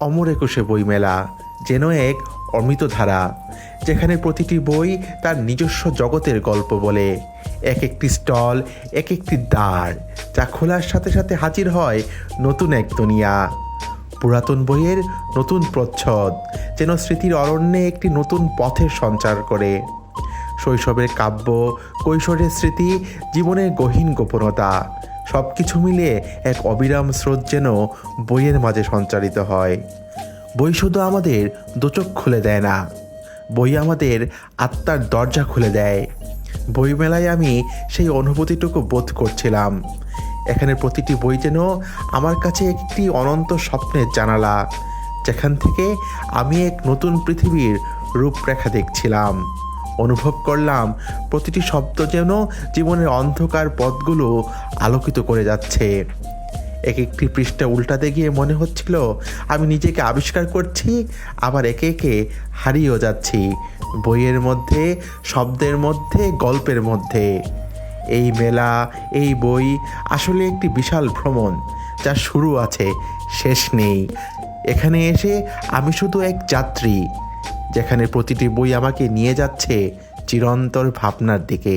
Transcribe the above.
অমর একুশে বইমেলা, যেন এক অমৃত ধারা, যেখানে প্রতিটি বই তার নিজস্ব জগতের গল্প বলে। এক একটি স্টল, এক একটি দ্বার, যা খোলার সাথে সাথে হাজির হয় নতুন এক দুনিয়া। পুরাতন বইয়ের নতুন প্রচ্ছদ, যেন স্মৃতির অরণ্যে একটি নতুন পথের সঞ্চার করে। শৈশবের কাব্য, কৈশোরের স্মৃতি, জীবনের গহীন গোপনতা সব কিছু মিলিয়ে এক অবিরাম স্রোত যেন বইয়ের মাঝে সঞ্চারিত হয়। বই শুধু আমাদের দোচক খুলে দেয় না, বই আমাদের আত্মার দরজা খুলে দেয়। বইমেলায় আমি সেই অনুভূতিটুকু বোধ করছিলাম। এখানে প্রতিটি বই যেন আমার কাছে একটি অনন্ত স্বপ্নের জানালা, যেখান থেকে আমি এক নতুন পৃথিবীর রূপরেখা দেখছিলাম। অনুভব করলাম প্রতিটি শব্দ যেন জীবনের অন্ধকার পথগুলো আলোকিত করে যাচ্ছে। এক একটি পৃষ্ঠা উল্টাতে গিয়ে মনে হচ্ছিল, আমি নিজেকে আবিষ্কার করছি, আবার একে একে হারিয়েও যাচ্ছি। বইয়ের মধ্যে, শব্দের মধ্যে, গল্পের মধ্যে। এই মেলা, এই বই আসলে একটি বিশাল ভ্রমণ, যা শুরু আছে, শেষ নেই। এখানে এসে আমি শুধু এক যাত্রী, যেখানে প্রতিটি বই আমাকে নিয়ে যাচ্ছে চিরন্তর ভাবনার দিকে।